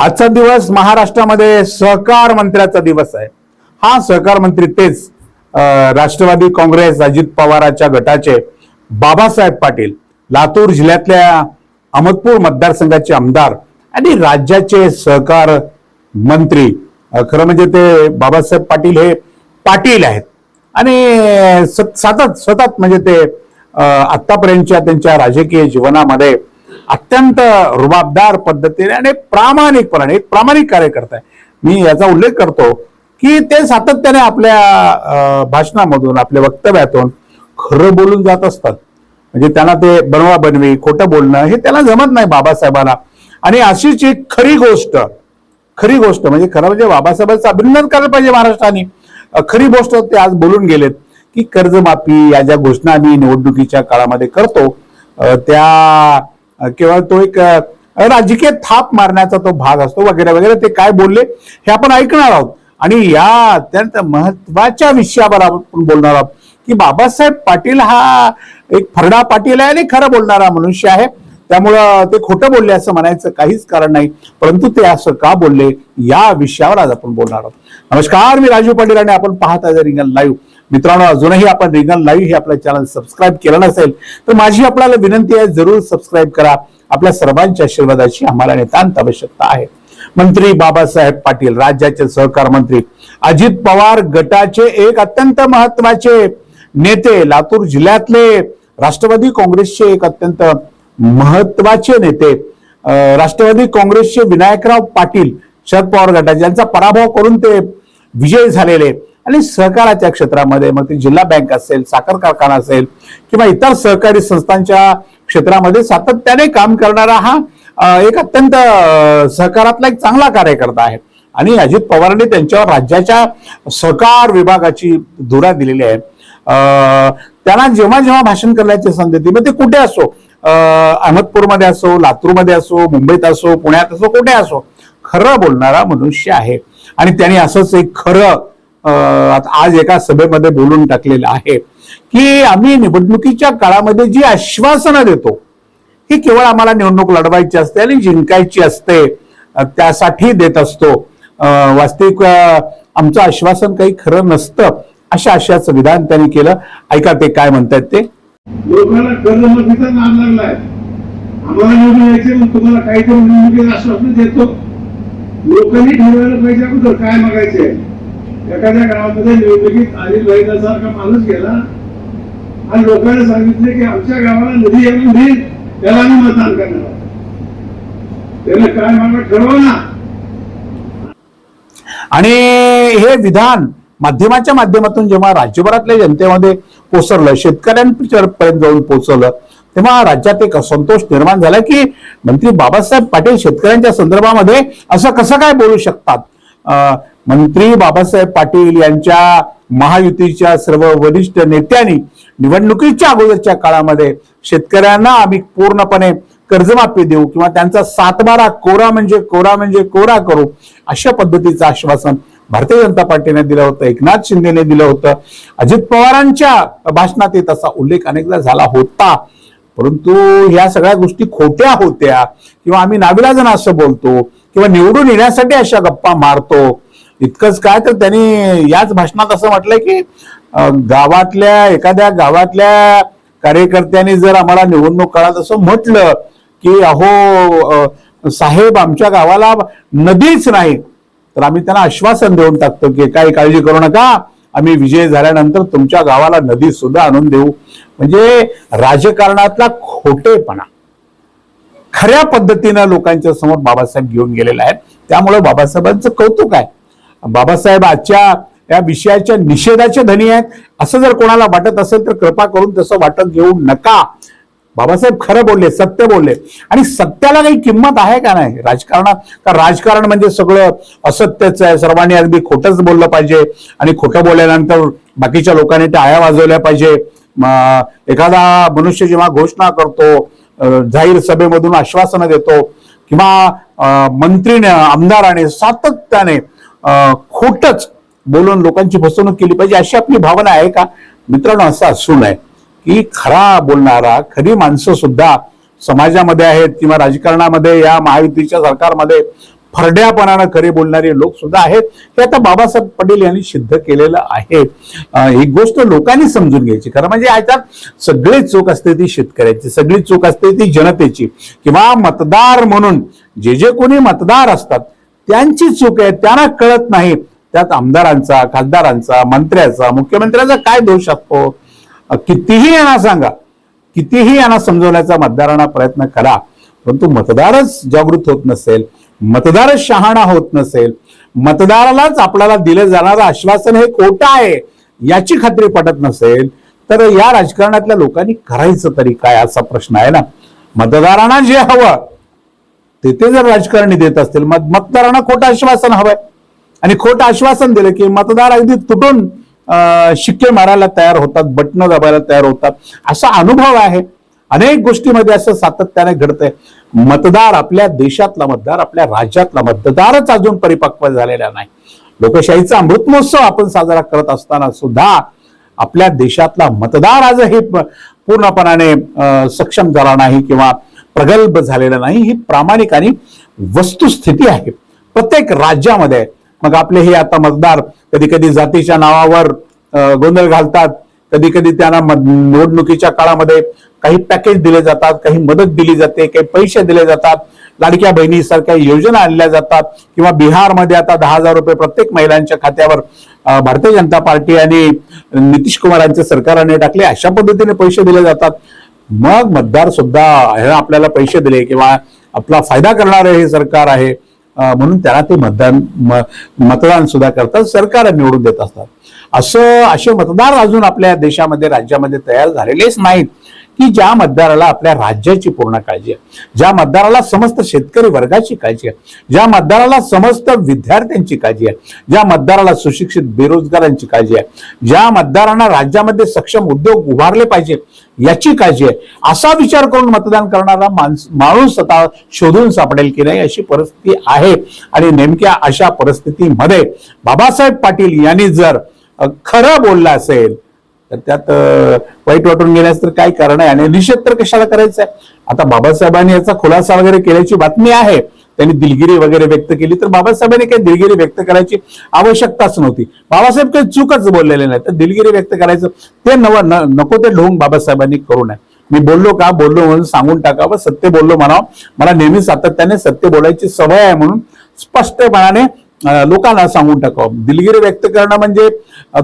आजचा दिवस महाराष्ट्रामध्ये सहकार मंत्र्याचा दिवस आहे. हा सहकार मंत्री तेच राष्ट्रवादी काँग्रेस अजित पवाराच्या गटाचे बाबासाहेब पाटील लातूर जिल्ह्यातल्या अहमदपूर मतदारसंघाचे आमदार आणि राज्याचे सहकार मंत्री. खरं म्हणजे ते बाबासाहेब पाटील हे पाटील आहेत. आणि सतत सतत म्हणजे ते आतापर्यंतच्या त्यांच्या राजकीय जीवनामध्ये अत्यंत रुबाबदार पद्धतीने आणि प्रामाणिकपणाने एक प्रामाणिक कार्यकर्ता आहे. मी याचा उल्लेख करतो की ते सातत्याने आपल्या भाषणामधून आपल्या वक्तव्यातून खरं बोलून जात असतात. म्हणजे त्यांना ते बनवा बनवी खोटं बोलणं हे त्याला जमत नाही बाबासाहेबांना. आणि अशीच एक खरी गोष्ट खरी गोष्ट म्हणजे खरं म्हणजे बाबासाहेबांचं अभिनंदन करायला पाहिजे महाराष्ट्राने. खरी गोष्ट ते आज बोलून गेलेत की कर्जमाफी या ज्या घोषणा आम्ही निवडणुकीच्या काळामध्ये करतो त्या किंवा केवळ तो एक राजकीय थाप मारण्याचा तो भाग असतो वगैरे वगैरे ते काय बोलले हे आपण ऐकणार आहोत. आणि या अत्यंत महत्त्वाच्या विषयावर आपण बोलणार आहोत की बाबासाहेब पाटील हा एक फरडा पाटील आहे आणि खरं बोलणारा मनुष्य आहे. त्यामुळं ते खोटं बोलले असं म्हणायचं काहीच कारण नाही परंतु ते असं का बोलले या विषयावर आज आपण बोलणार आहोत. नमस्कार मी राजू पाटील आणि आपण पाहत आहे रिंगण लाईव्ह. मित्रांनो अजूनही आपण रिगन लाईव्ह हे आपलं चॅनल सबस्क्राईब केलं नसेल तर माझी आपल्याला विनंती आहे जरूर सबस्क्राईब करा. आपल्या सर्वांच्या आशीर्वादाची आम्हाला नितांत आवश्यकता आहे. मंत्री बाबासाहेब पाटील राज्याचे सहकार मंत्री अजित पवार गटाचे एक अत्यंत महत्त्वाचे नेते लातूर जिल्ह्यातले राष्ट्रवादी काँग्रेसचे एक अत्यंत महत्त्वाचे नेते राष्ट्रवादी काँग्रेसचे विनायकराव पाटील शरद पवार गटाचे यांचा पराभव करून ते विजयी झालेले. आणि सहकाराच्या क्षेत्रामध्ये मग ते जिल्हा बँक असेल साखर कारखाना असेल किंवा इतर सहकारी संस्थांच्या क्षेत्रामध्ये सातत्याने काम करणारा हा एक अत्यंत सहकारातला एक चांगला कार्यकर्ता आहे. आणि अजित पवारांनी त्यांच्यावर राज्याच्या सहकार विभागाची धुरा दिलेली आहे. त्यांना जेव्हा जेव्हा भाषण करण्याची संधी दिली मग ते कुठे असो अहमदपूरमध्ये असो लातूरमध्ये असो मुंबईत असो पुण्यात असो कुठे असो खरं बोलणारा मनुष्य आहे. आणि त्यांनी असंच एक खरं आज एका सभेमध्ये बोलून टाकलेलं आहे की आम्ही निवडणुकीच्या काळामध्ये जी आश्वासनं देतो ही केवळ आम्हाला निवडणूक लढवायची असते आणि जिंकायची असते त्यासाठी देत असतो. वास्तविक आमचं आश्वासन काही खरं नसतं अशा आशयाचं विधान त्यांनी केलं. ऐका ते काय म्हणतात ते? लोकांना कर्जमाफीचा नाद लागलाय. आम्हाला निवडून यायचे मग तुम्हाला काहीतरी निवडणुकीत आश्वासन देतो. लोकांनी ठरवायला पाहिजे अगोदर काय मागायचे एखाद्या गावामध्ये निवडणुकीत अनिल भाईसारखा माणूस गेला आणि लोकांना सांगितले की आमच्या गावाला निधी येऊन देईल त्याला आम्ही मतदान करणार त्याने काय मागणं ठरवा ना आणि हे विधान माध्यमाच्या माध्यमातून जेव्हा राज्यभरातल्या जनतेमध्ये कोसरलं शेतकऱ्यांपर्यंत जाऊन पोहोचवलं तेव्हा राज्यात एक असंतोष निर्माण झाला की मंत्री बाबासाहेब पाटील शेतकऱ्यांच्या संदर्भामध्ये असं कसं काय बोलू शकतात? मंत्री बाबासाहेब पाटील यांच्या महायुतीच्या सर्व वरिष्ठ नेत्यांनी निवडणुकीच्या अगोदरच्या काळामध्ये शेतकऱ्यांना आम्ही पूर्णपणे कर्जमाफी देऊ किंवा त्यांचा सातबारा कोरा म्हणजे कोरा म्हणजे कोरा करू अशा पद्धतीचं आश्वासन भारतीय जनता पार्टीने दिलं होतं एकनाथ शिंदेने दिलं होतं. अजित पवारांच्या भाषणात तसा उल्लेख अनेकदा झाला होता. परंतु ह्या सगळ्या गोष्टी खोट्या होत्या किंवा आम्ही नाविलाजन असं बोलतो किंवा निवडून येण्यासाठी अशा गप्पा मारतो. इतकंच काय तर त्यांनी याच भाषणात असं म्हटलंय की गावातल्या एखाद्या गावातल्या कार्यकर्त्यांनी जर आम्हाला निवडणूक काळात असं म्हटलं की अहो साहेब आमच्या गावाला नदीच नाही. तर आम्ही त्यांना आश्वासन देऊन टाकतो की काही काळजी करू नका. आम्ही विजय झाल्यानंतर तुमच्या गावाला नदी सुद्धा आणून देऊ. म्हणजे राजकारणातला खोटेपणा. खऱ्या पद्धतीनं लोकांच्या समोर बाबासाहेब घेऊन गेलेला आहे त्यामुळे बाबासाहेबांचं कौतुक आहे. बाबासाहेब आजच्या या विषयाच्या निषेधाचे धनी आहेत. असं जर कोणाला वाटत असेल तर कृपा करून तसं वाटत घेऊ नका. बाबासाहेब खरं बोलले सत्य बोलले. आणि सत्याला काही किंमत आहे का नाही? राजकारणात का राजकारण म्हणजे सगळं असत्यच आहे. सर्वांनी अगदी खोटंच बोललं पाहिजे. आणि खोटं बोलल्यानंतर बाकीच्या लोकांनी त्या आया वाजवल्या पाहिजे. एखादा मनुष्य जेव्हा घोषणा करतो जाहीर सभेमधून आश्वासनं देतो किंवा मंत्रीने आमदाराने सातत्याने खोटच बोलून लोकांची फसवणूक केली पाहिजे अशी आपली भावना आहे का? मित्रांनो असं असू नये की खरा बोलणारा खरी माणसं सुद्धा समाजामध्ये आहेत किंवा राजकारणामध्ये या महायुतीच्या सरकारमध्ये फरड्यापणानं खरे बोलणारे लोक सुद्धा आहेत. हे आता बाबासाहेब पटेल यांनी सिद्ध केलेलं आहे. ही गोष्ट लोकांनी समजून घ्यायची. खरं म्हणजे याच्यात सगळी चूक असते ती शेतकऱ्याची सगळी चूक असते ती जनतेची. किंवा मतदार म्हणून जे जे कोणी मतदार असतात त्यांची चूक आहे त्यांना कळत नाही. त्यात आमदारांचा खासदारांचा मंत्र्याचा मुख्यमंत्र्याचा काय दोष असतो? कितीही यांना सांगा कितीही यांना समजवण्याचा मतदारांना प्रयत्न करा परंतु मतदारच जागृत होत नसेल मतदारच शहाणा होत नसेल मतदारालाच आपल्याला दिलं जाणारं आश्वासन हे खोटं आहे याची खात्री पटत नसेल तर या राजकारणातल्या लोकांनी करायचं तरी काय असा प्रश्न आहे ना? मतदारांना जे हवं तिथे जर राजकारणी देत असतील मत मतदारांना खोटं आश्वासन हवंय. आणि खोटं आश्वासन दिलं की मतदार अगदी तुटून अं, शिक्के मारायला तयार होतात बटणं दाबायला तयार होतात. असा अनुभव आहे. अनेक गोष्टीमध्ये असं सातत्याने घडतंय. मतदार आपल्या देशातला मतदार आपल्या राज्यातला मतदारच अजून परिपक्व झालेला नाही. लोकशाहीचा अमृत महोत्सव आपण साजरा करत असताना सुद्धा आपल्या देशातला मतदार आजही पूर्णपणाने अं, सक्षम झाला नाही किंवा प्रगल्भ झालेला नाही ही प्रामाणिक आणि वस्तुस्थिती आहे. प्रत्येक राज्यामध्ये मग आपले हे आता मतदार कधी कधी जातीच्या नावावर गोंधळ घालतात कधी कधी त्यांना निवडणुकीच्या काळामध्ये काही पॅकेज दिले जातात काही मदत दिली जाते काही पैसे दिले जातात लाडक्या बहिणीसारख्या योजना आणल्या जातात किंवा बिहारमध्ये आता दहा हजार रुपये प्रत्येक महिलांच्या खात्यावर भारतीय जनता पार्टी आणि नितीश कुमारांच्या सरकारने टाकले अशा पद्धतीने पैसे दिले जातात. मग मतदार सुद्धा ह्या आपल्याला पैसे दिले किंवा आपला फायदा करणारे हे सरकार आहे. म्हणून त्याला ते मतदान म- मतदान सुद्धा करतात सरकार निवडून देत असतात. असं असे मतदार अजून आपल्या देशामध्ये राज्यामध्ये तयार झालेलेच नाहीत की ज्या मतदाराला आपल्या राज्याची पूर्ण काळजी आहे. ज्या मतदाराला समस्त शेतकरी वर्गाची काळजी आहे. ज्या मतदाराला समस्त विद्यार्थ्यांची काळजी आहे. ज्या मतदाराला सुशिक्षित बेरोजगारांची काळजी आहे. ज्या मतदारांना राज्यामध्ये सक्षम उद्योग उभारले पाहिजे. याची काळजी आहे. असा विचार करून मतदान करणारा माणूस माणूस आता शोधून सापडेल की नाही अशी परिस्थिती आहे. आणि नेमक्या अशा परिस्थितीमध्ये बाबासाहेब पाटील यांनी जर खरं बोललं असेल तर त्यात वाईट वाटून गेल्यास तर काय कारण आहे. आणि निषेध तर कशाला करायचा आहे? आता बाबासाहेबांनी याचा खुलासा वगैरे केल्याची बातमी आहे. त्यांनी दिलगिरी वगैरे व्यक्त केली. तर बाबासाहेबांनी काही दिलगिरी व्यक्त करायची आवश्यकताच नव्हती. बाबासाहेब काही चूकच बोललेले नाही तर दिलगिरी व्यक्त करायचं ते नव न- नको ते ढोंग बाबासाहेबांनी करू नये. मी बोललो का? बोललो म्हणून सांगून टाकावं. सत्य बोललो म्हणावं. मला नेहमी सातत्याने सत्य बोलायची सवय आहे म्हणून स्पष्टपणाने लोकांना सांगून टाकावं. दिलगिरी व्यक्त करणं म्हणजे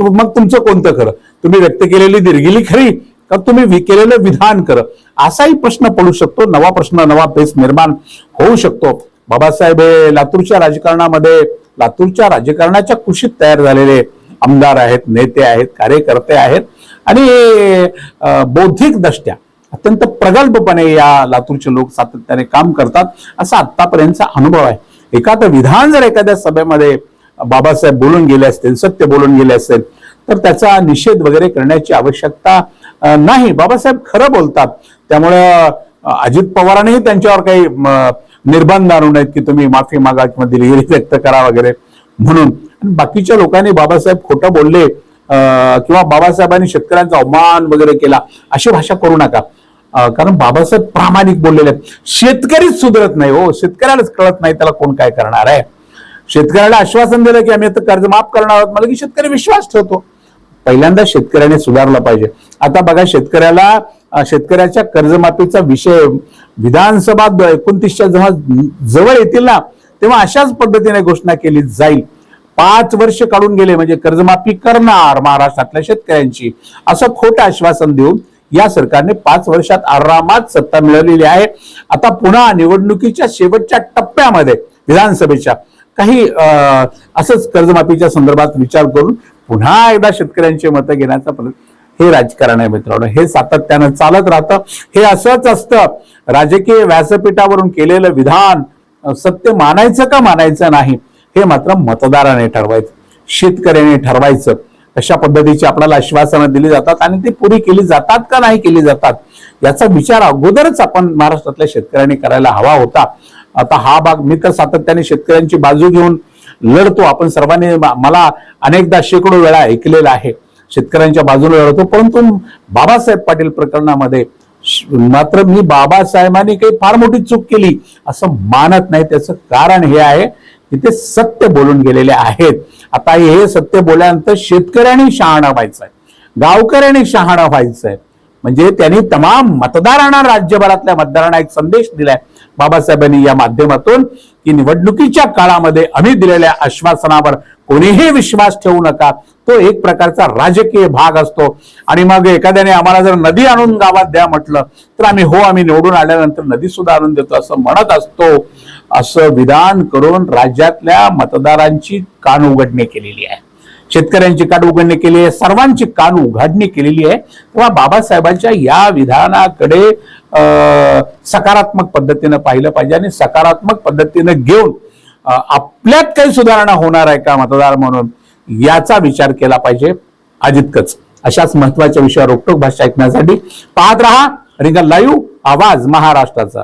मग तुमचं कोणतं खरं? तुम्ही व्यक्त केलेली दिलगिरी खरी का तुम्ही केलेलं विधान खरं? असाही प्रश्न पडू शकतो. नवा प्रश्न नवा पेस निर्माण होऊ शकतो. बाबासाहेब हे लातूरच्या राजकारणामध्ये लातूरच्या राजकारणाच्या कुशीत तयार झालेले आमदार आहेत नेते आहेत कार्यकर्ते आहेत. आणि बौद्धिकदृष्ट्या बौद्धिक दृष्ट्या अत्यंत प्रगल्भपणे या लातूरचे लोक सातत्याने काम करतात असा आत्तापर्यंतचा अनुभव आहे. एखादं विधान जर एखाद्या सभेमध्ये बाबासाहेब बोलून गेले असतील सत्य बोलून गेले असेल तर त्याचा निषेध वगैरे करण्याची आवश्यकता नाही. बाबासाहेब खरं बोलतात. त्यामुळं अजित पवारांनीही त्यांच्यावर काही निर्बंध आणू आहेत की तुम्ही माफी मागा किंवा दिलगिरी व्यक्त करा वगैरे म्हणून. बाकीच्या लोकांनी बाबासाहेब खोटं बोलले अं, किंवा बाबासाहेबांनी शेतकऱ्यांचा अवमान वगैरे केला अशी भाषा करू नका. कारण बाबासाहेब प्रामाणिक बोललेले आहेत. शेतकरीच सुधरत नाही हो. शेतकऱ्यालाच कळत नाही त्याला कोण काय करणार आहे. शेतकऱ्याला आश्वासन दिलं की आम्ही आता कर्ज माफ करणार आहोत. मला की शेतकरी विश्वास ठेवतो. पहिल्यांदा शेतकऱ्याने सुधारला पाहिजे. आता बघा शेतकऱ्याला शेतकऱ्याच्या कर्जमाफीचा विषय विधानसभा एकोणतीसच्या जेव्हा जवळ येतील ना तेव्हा अशाच पद्धतीने घोषणा केली जाईल. पाच वर्ष काढून गेले म्हणजे कर्जमाफी करणार महाराष्ट्रातल्या शेतकऱ्यांची. असं खोटं आश्वासन देऊन या सरकारने पाच वर्षात आरामात सत्ता मिळवलेली आहे. आता पुन्हा निवडणुकीच्या शेवटच्या टप्प्यामध्ये विधानसभेच्या काही अं, असंच कर्जमाफीच्या संदर्भात विचार करून पुन्हा एकदा शेतकऱ्यांचे मतं घेण्याचा प्रयत्न हे राजकारण आहे मित्रांनो. हे सातत्यानं चालत राहतं. हे असंच असतं. राजकीय व्यासपीठावरून केलेलं विधान सत्य मानायचं का मानायचं नाही हे मात्र मतदाराने ठरवायचं. शेतकऱ्याने ठरवायचं. अशा पद्धतीची आपल्याला आश्वासनं दिली जातात आणि ती पुरी केली जातात का नाही केली जातात याचा विचार अगोदरच आपण महाराष्ट्रातल्या शेतकऱ्यांनी करायला हवा होता. आता हा भाग मी तर सातत्याने शेतकऱ्यांची बाजू घेऊन लढतो. आपण सर्वांनी मला अनेकदा शेकडो वेळा ऐकलेला आहे. शेतकऱ्यांच्या बाजूला लढतो. परंतु बाबासाहेब पाटील प्रकरणामध्ये मात्र मी बाबासाहेबांनी काही फार मोठी चूक केली असं मानत नाही. त्याचं कारण हे आहे की ते सत्य बोलून गेलेले आहेत. आता हे सत्य बोलल्यानंतर शेतकऱ्यांनी शहाणा व्हायचं आहे गावकऱ्यांनी शहाणा व्हायचं आहे म्हणजे त्यांनी तमाम मतदारांना राज्यभरातल्या मतदारांना एक संदेश दिलाय. बाबासाहेबांनी या माध्यमातून की निवडणुकीच्या काळामध्ये आम्ही दिलेल्या आश्वासनावर कोणीही विश्वास ठेवू नका. तो एक प्रकारचा राजकीय भाग असतो. आणि मग एखाद्याने आम्हाला जर नदी आणून गावात द्या म्हटलं तर आम्ही हो आम्ही निवडून आल्यानंतर नदी सुद्धा आणून देतो असं म्हणत असतो. असं विधान करून राज्यातल्या मतदारांची कान उघडणी केलेली आहे. शेतकऱ्यांची कान उघडणी केली आहे सर्वांची कान उघडणी केलेली आहे. तेव्हा बाबासाहेबांच्या या विधानाकडे सकारात्मक पद्धतीनं पाहिलं पाहिजे आणि सकारात्मक पद्धतीनं घेऊन आपल्यात काही सुधारणा होणार आहे का मतदार म्हणून याचा विचार केला पाहिजे अजितकच. अशाच महत्त्वाच्या विषयावर रोकटोक भाषा ऐकण्यासाठी पाहत रहा रिंगल लाईव्ह आवाज महाराष्ट्राचा.